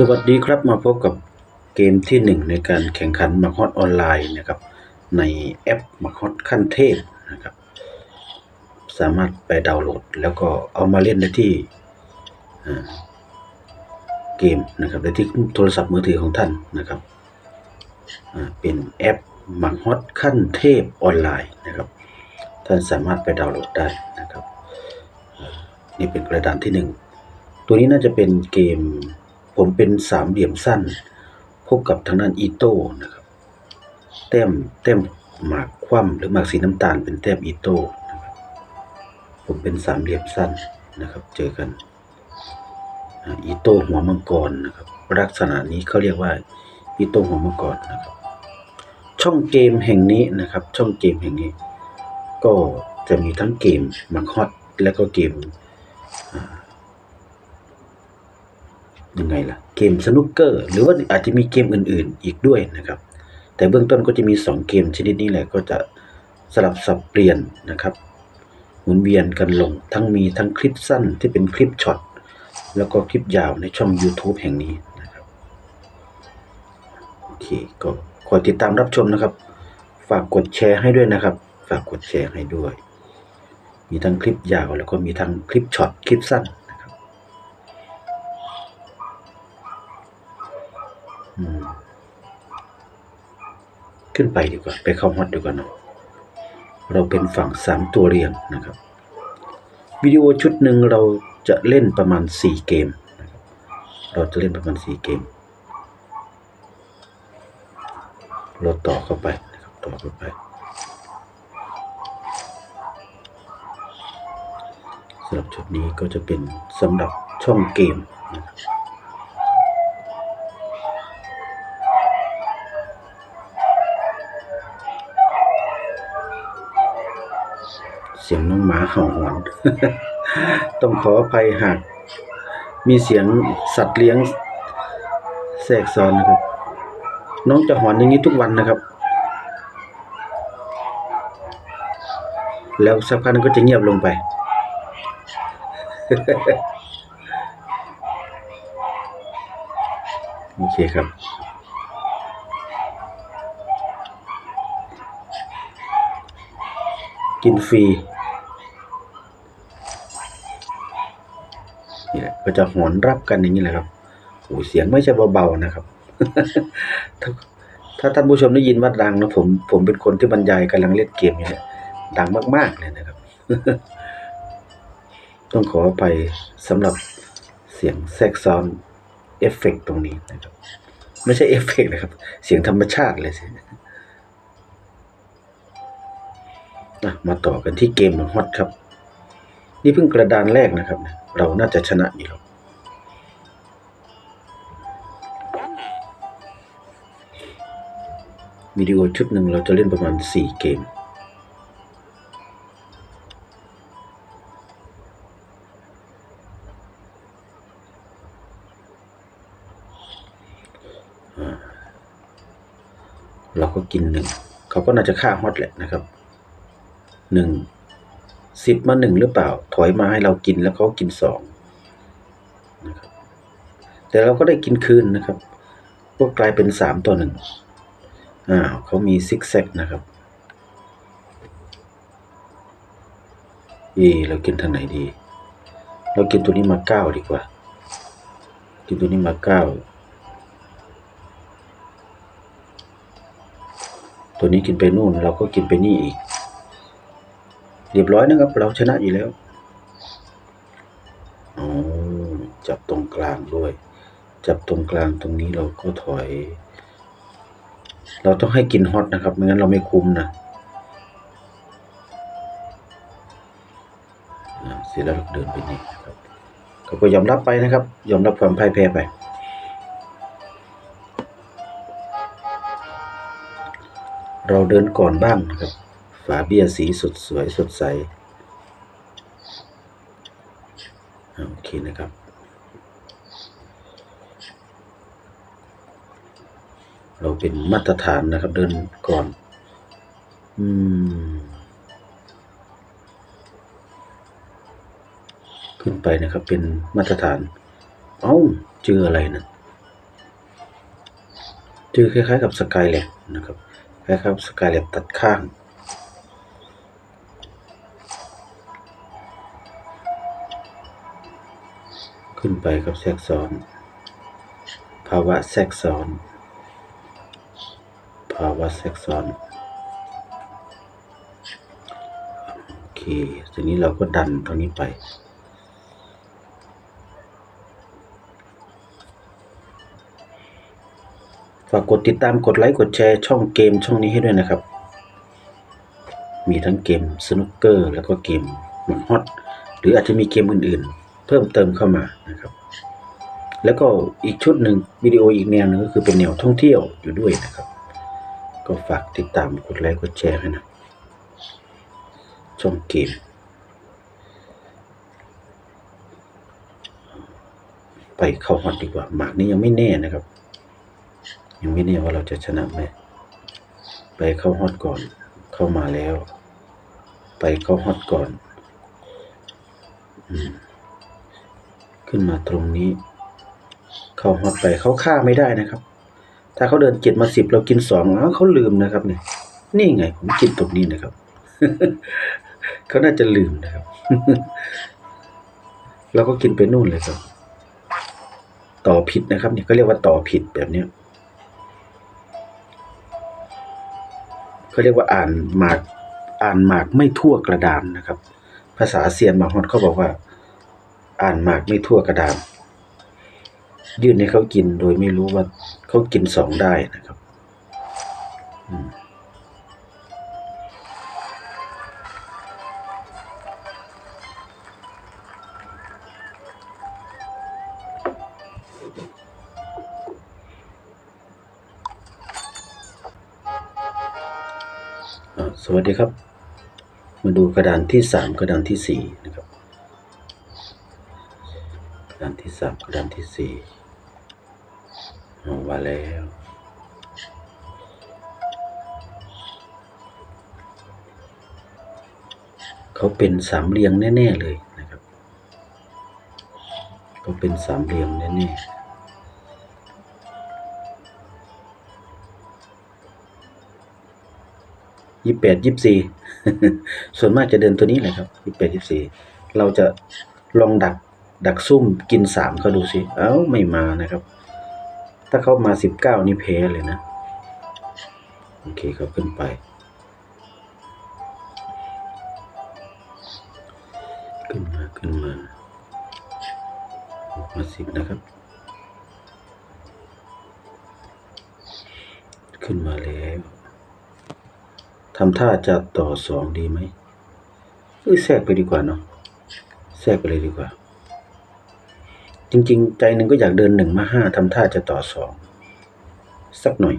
สวัสดีครับมาพบกับเกมที่หนึ่งในการแข่งขันมาฮอตออนไลน์นะครับในแอปมาฮอตขั้นเทพนะครับ สามารถไปดาวน์โหลด แล้วก็เอามาเล่นได้ที่เกมนะครับได้ที่โทรศัพท์มือถือของท่านนะครับเป็นแอปมาฮอตขั้นเทพออนไลน์นะครับ ท่านสามารถไปดาวน์โหลดได้นะครับ นี่เป็นกระดานที่หนึ่งตัวนี้น่าจะเป็นเกม ผมเป็นสามเหลี่ยมสั้น พบกับทางด้านอีโต้นะครับแต้มแต้มหมากคว่ำหรือหมากสีน้ำตาลเป็นแต้มอีโต้นะครับผมเป็นสามเหลี่ยมสั้นนะครับ เจอกันอีโต้หัวมังกรนะครับลักษณะนี้เขาเรียกว่าอีโต้หัวมังกรนะครับ ช่องเกมแห่งนี้นะครับ ช่องเกมแห่งนี้ ก็จะมีทั้งเกมมังฮอตและก็เกม ยังไงล่ะ เกมสนุกเกอร์ หรือว่าอาจจะมีเกมอื่น ๆ อีกด้วยนะครับ แต่เบื้องต้นก็จะมี 2 เกมชนิดนี้แหละก็จะสลับสับเปลี่ยนนะครับ หมุนเวียนกันลงทั้งมีทั้งคลิปสั้นที่เป็นคลิปช็อตแล้วก็คลิปยาวในช่อง YouTube แห่งนี้นะครับโอเคก็คอยติดตามรับชมนะครับ ฝากกดแชร์ให้ด้วยนะครับ ฝากกดแชร์ให้ด้วย มีทั้งคลิปยาวแล้วก็มีทั้งคลิปช็อตคลิปสั้น ขึ้นไปดีกว่า ไปเข้าฮอตดีกว่าเนาะเราเป็นฝั่งสามตัวเรียงนะครับ วิดีโอชุดหนึ่งเราจะเล่นประมาณสี่เกมนะครับเราจะเล่นประมาณสี่เกม เราต่อเข้าไปนะครับต่อเข้าไปสำหรับชุดนี้ก็จะเป็นสำหรับช่องเกมนะครับ สียงน้องหมาเห่าหอน ต้องขออภัยหาก มีเสียงสัตว์เลี้ยงแทรกซ้อนนะครับ น้องจะหอนอย่างนี้ทุกวันนะครับ แล้วสักพักนึงก็จะเงียบลงไป โอเคครับกินฟรี จะหอนรับกันอย่างนี้แหละครับโอ้เสียงไม่ใช่เบาๆนะครับถ้าถ้าท่านผู้ชมได้ยินว่าดังนะผมผมเป็นคนที่บรรยายกำลังเล่นเกมอยู่เนี่ยดังมากๆเลยนะครับ ต้องขออภัยสำหรับเสียงแทรกซ้อนเอฟเฟกต์ตรงนี้นะครับ ไม่ใช่เอฟเฟกต์นะครับ เสียงธรรมชาติเลยสิะมาต่อกันที่เกมของฮอตครับ นี่เพิ่งกระดานแรกนะครับ เราน่าจะชนะอยู่หรอ วิดีโอชุดหนึ่งเราจะเล่นประมาณสี่เกม เราก็กินหนึ่ง เขาก็น่าจะฆ่าฮอตแหละนะครับหนึ่งสิบมาหนึ่งหรือเปล่า ถอยมาให้เรากินแล้วเขากินสองนะครับแต่เราก็ได้กินคืนนะครับ ก็กลายเป็นสามต่อหนึ่ง อ้าวเขามีซิกแซกนะครับเอเรากินทางไหนดี เรากินตัวนี้มาเก้าดีกว่า กินตัวนี้มาเก้าตัวนี้กินไปนู่นเราก็กินไปนี่อีก เรียบร้อยนะครับ เราชนะอยู่แล้วอ๋อจับตรงกลางด้วย จับตรงกลางตรงนี้เราก็ถอย เราต้องให้กินฮอตนะครับ ไม่งั้นเราไม่คุ้มนะเสร็จแล้วเดินไปนี่นะครับเขาก็ยอมรับไปนะครับ ยอมรับความพ่ายแพ้ไปเราเดินก่อนบ้างนะครับ ฝาเบี้ยสีสดสวยสดใส โอเคนะครับ เราเป็นมาตรฐานนะครับ เดินก่อน อืม ขึ้นไปนะครับ เป็นมาตรฐาน เอ้าเจออะไรนะจือคล้ายๆกับสกายแลบนะครับ คล้ายๆกับสกายแลบตัดข้างขึ้นไปกับแทรกซ้อน ภาวะแทรกซ้อน ภาวะแทรกซ้อนโอเคทีนี้เราก็ดันตรงนี้ไป ฝากกดติดตามกดไลค์กดแชร์ช่องเกมช่องนี้ให้ด้วยนะครับ มีทั้งเกมสนุกเกอร์แล้วก็เกมหมันฮอตหรืออาจจะมีเกมอื่นๆ เพิ่มเติมเข้ามานะครับแล้วก็อีกชุดหนึ่งวิดีโออีกแนวหนึงก็คือเป็นแนวท่องเที่ยวอยู่ด้วยนะครับ ก็ฝากติดตามกดไลค์กดแชร์ให้นะช่องเกมไปเข้าฮอตดีกว่าหมากนี้ยังไม่แน่นะครับ ยังไม่แน่ว่าเราจะชนะไหมไปเข้าฮอตก่อน เข้ามาแล้ว ไปเข้าฮอตก่อนอขึ้นมาตรงนี้ เข้าฮอตไปเขาฆ่าไม่ได้นะครับ ถ้าเขาเดินเจ็ดมาสิบเรากินสองอ้าวเขาลืมนะครับเนี่ยนี่ไงผมกินตรงนี้นะครับ เขาน่าจะลืมนะครับ เราก็กินไปนู่นเลยครับ ต่อผิดนะครับ เนี่ยก็เรียกว่าต่อผิดแบบเนี้ยเขาเรียกว่าอ่านหมากอ่านหมากไม่ทั่วกระดานนะครับ ภาษาเซียนบางคนเขาบอกว่า อ่านหมากไม่ทั่วกระดาน ยื่นให้เขากินโดยไม่รู้ว่าเขากินสองได้นะครับสวัสดีครับ มาดูกระดานที่สามกระดานที่สี่นะครับ กระดานที่สามกระดานที่สี่ เอามาแล้วเขาเป็นสามเหลี่ยงแน่ ๆ เลยนะครับเขาเป็นสามเหลี่ยงแน่ ๆยี่แปดยี่สี่ส่วนมากจะเดินตัวนี้แหละครับยี่แปดยี่สี่เราจะลองดักดักซุ่มกินสามเขาดูสิ เอ้า ไม่มานะครับ ถ้าเขามาสิบเก้านี่แพ้เลยนะ โอเคเขาขึ้นไป ขึ้นมา ขึ้นมามาสิบนะครับ ขึ้นมาแล้วทำท่าจะต่อสองดีไหมเอ้ยแทรกไปดีกว่าเนาะแทรกไปเลยดีกว่า จริง ๆ ใจหนึ่งก็อยากเดินหนึ่งมาห้าทำท่าจะต่อสองสักหน่อย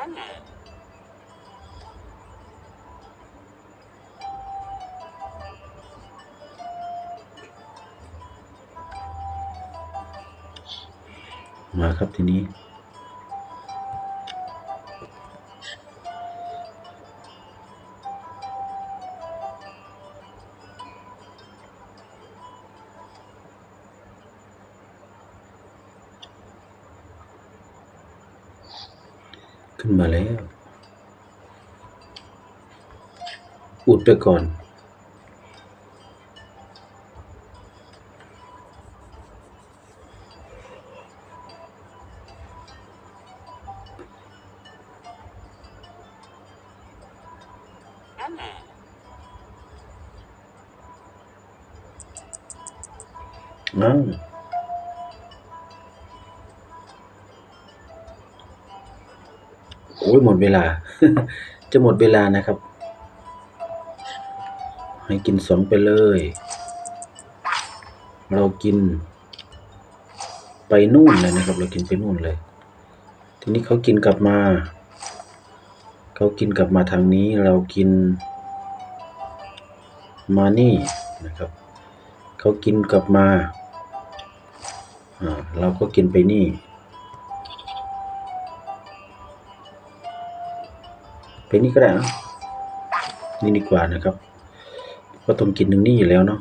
มาค อุดไปก่อนอ้าวโอ้ยหมดเวลา จะหมดเวลานะครับ ให้กินสองไปเลย เรากิน ไปนู่นเลยนะครับ เรากินไปนู่นเลย ทีนี้เขากินกลับมา เขากินกลับมาทางนี้ เรากิน มานี่นะครับ เขากินกลับมาอ่าเราก็กินไปนี่ ไปนี่ก็ได้นะนี่ดีกว่านะครับ ก็ต้องกินหนึ่งนี่อยู่แล้วเนาะ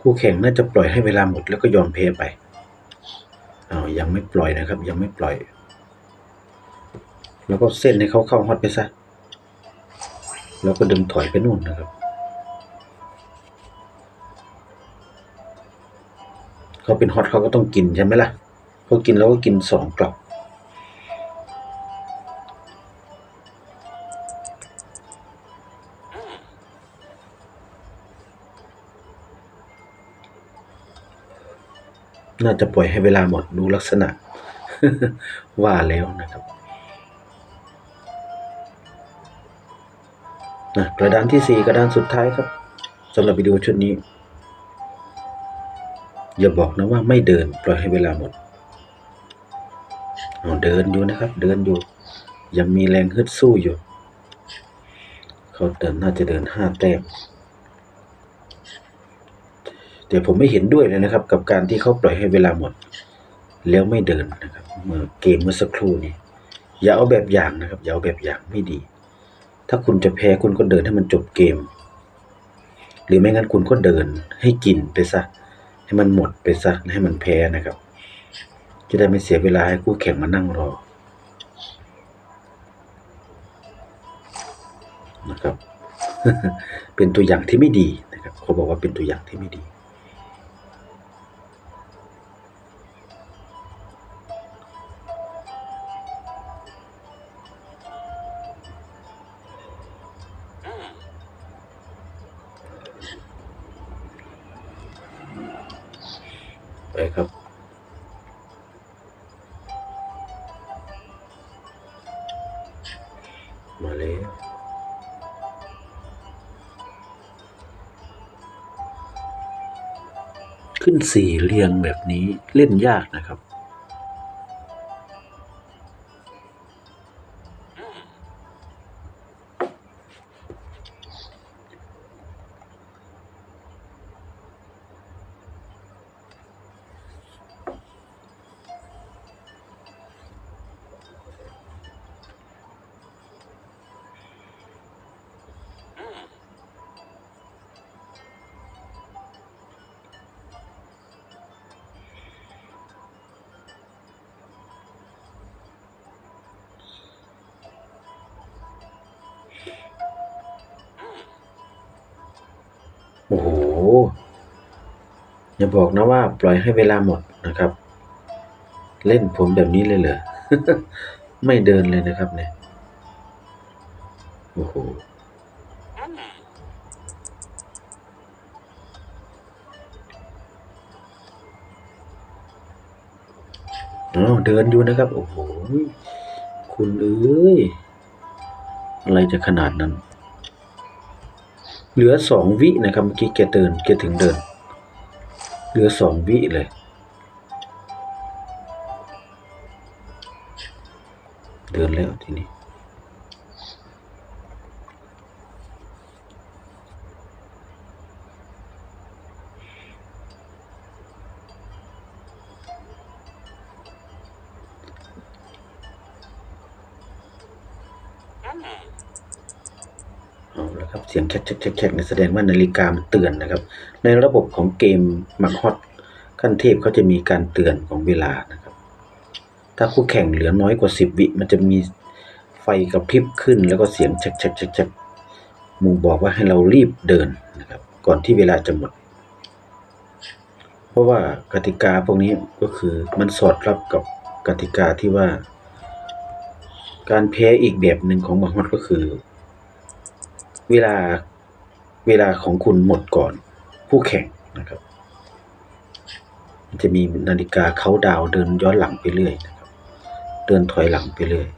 คู่แข่งน่าจะปล่อยให้เวลาหมดแล้วก็ยอมแพ้ไปอ้าวยังไม่ปล่อยนะครับ ยังไม่ปล่อย แล้วก็เส้นให้เขาเข้าฮอตไปซะ แล้วก็ดึงถอยไปนู่นนะครับ เขาเป็นฮอตเขาก็ต้องกินใช่ไหมล่ะเขากินแล้วก็กินสองกลับน่าจะปล่อยให้เวลาหมดดูลักษณะว่าแล้วนะครับ นะกระดานที่สี่กระดานสุดท้ายครับสำหรับวิดีโอชุดนี้ อย่าบอกนะว่าไม่เดินปล่อยให้เวลาหมดเอาเดินอยู่นะครับ เดินอยู่ ยังมีแรงฮึดสู้อยู่ เขาเดินน่าจะเดินห้าแต้มแต่ผมไม่เห็นด้วยเลยนะครับ กับการที่เขาปล่อยให้เวลาหมด แล้วไม่เดินนะครับเมื่อเกมเมื่อสักครู่นี้อย่าเอาแบบอย่างนะครับอย่าเอาแบบอย่างไม่ดี ถ้าคุณจะแพ้คุณก็เดินให้มันจบเกม หรือไม่งั้นคุณก็เดินให้กินไปซะ ให้มันหมดไปซะให้มันแพ้นะครับ จะได้ไม่เสียเวลาให้คู่แข่งมานั่งรอนะครับ เป็นตัวอย่างที่ไม่ดีนะครับ เขาบอกว่าเป็นตัวอย่างที่ไม่ดี ครับ มาเลยขึ้นสี่เรียงแบบนี้เล่นยากนะครับ อ้อย่าบอกนะว่าปล่อยให้เวลาหมดนะครับ เล่นผมแบบนี้เลยเหรอไม่เดินเลยนะครับเนี่ยโอ้โหเดินอยู่นะครับ โอ้โห คุณเอ้ย อะไรจะขนาดนั้น เหลือสองวินะครับเมื่อกี้แกเดินแกถึงเดิน เหลือสองวิเลยเดินแล้วทีนี้ เสียงแคกแคกแคกแคกเนี่ยแสดงว่านาฬิกามันเตือนนะครับ ในระบบของเกมมักฮอตขั้นเทพเขาจะมีการเตือนของเวลานะครับ ถ้าคู่แข่งเหลือน้อยกว่าสิบวิ มันจะมีไฟกระพริบขึ้น แล้วก็เสียงแชกแชกแชกมูบอกว่าให้เรารีบเดินนะครับ ก่อนที่เวลาจะหมด เพราะว่ากติกาพวกนี้ก็คือมันสอดรับกับกติกาที่ว่า การแพ้อีกแบบหนึ่งของมักฮอตก็คือ เวลาเวลาของคุณหมดก่อนผู้แข่งนะครับจะมีนาฬิกาเขาดาวเดินย้อนหลังไปเรื่อยนะครับ เดินถอยหลังไปเรื่อย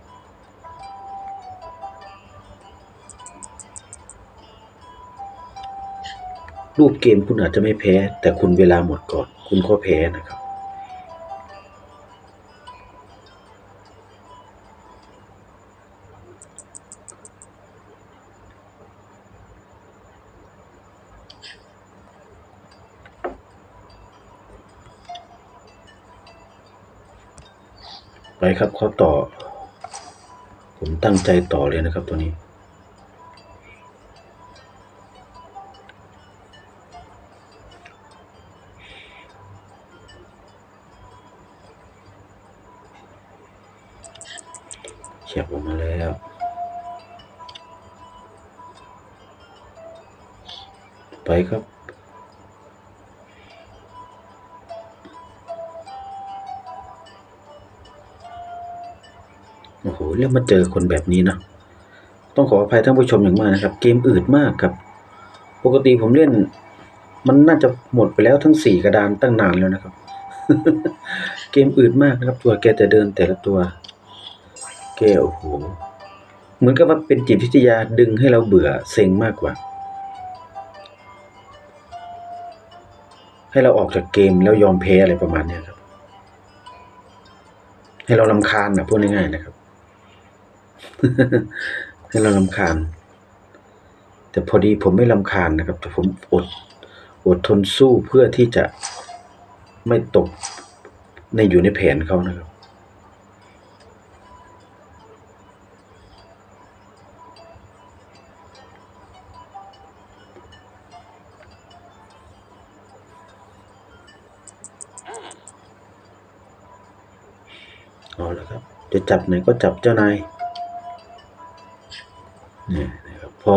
รูปเกมคุณอาจจะไม่แพ้ แต่คุณเวลาหมดก่อน คุณก็แพ้นะครับ ไปครับเขาต่อ ผมตั้งใจต่อเลยนะครับตัวนี้ เฉียบออกมาแล้วไปครับ โอ้โหเรียกมาเจอคนแบบนี้เนาะต้องขออภัยท่านผู้ชมอย่างมากนะครับ เกมอืดมากครับ ปกติผมเล่น มันน่าจะหมดไปแล้วทั้งสี่กระดานตั้งนานแล้วนะครับ เกมอืดมากนะครับ ตัวแกจะเดินแต่ละตัว แกโอ้โหเหมือนกับว่าเป็นจิตวิทยาดึงให้เราเบื่อเซ็งมากกว่า ให้เราออกจากเกมแล้วยอมแพ้อะไรประมาณนี้ครับ ให้เราลำคาญนะพูดง่ายๆนะครับ ให้เราลำคาญ แต่พอดีผมไม่ลำคาญนะครับ แต่ผมอดอดทนสู้เพื่อที่จะไม่ตกในอยู่ในแผนเขานะครับเอาละครับ จะจับไหนก็จับเจ้านาย เนี่ยนะครับพอ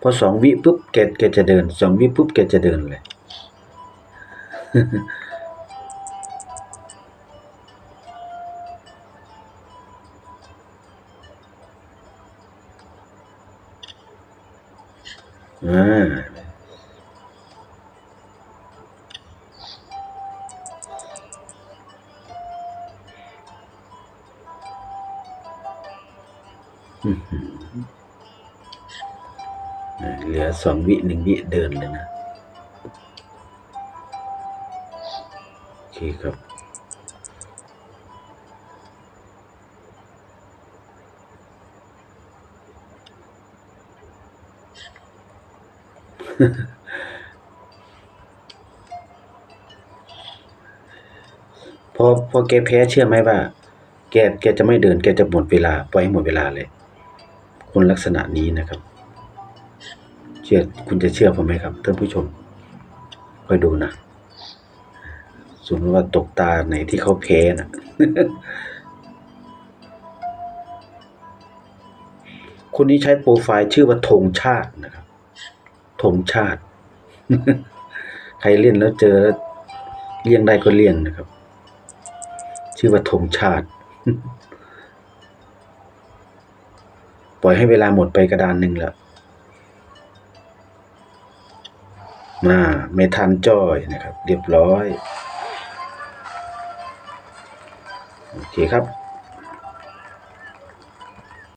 พอสองวิปุ๊บแกแกจะเดินสองวิปุ๊บแกจะเดินเลยอ่า สองวิหนึ่งวิเดินเลยนะ โอเคครับ พอพอแกแพ้เชื่อไหมว่า แกแกจะไม่เดิน แกจะหมดเวลาปล่อยให้หมดเวลาเลย คนลักษณะนี้นะครับ เชื่อคุณจะเชื่อผมไหมครับท่านผู้ชมคอยดูนะสมมติว่าตกตาไหนที่เขาแพ้นะคนนี้ใช้โปรไฟล์ชื่อว่าธงชาตินะครับธงชาติ ใครเล่นแล้วเจอแล้วเลี่ยงได้ก็เลี่ยงนะครับ ชื่อว่าธงชาติ ปล่อยให้เวลาหมดไปกระดานหนึ่งแล้ว มาเมทันจอยนะครับ เรียบร้อย โอเคครับ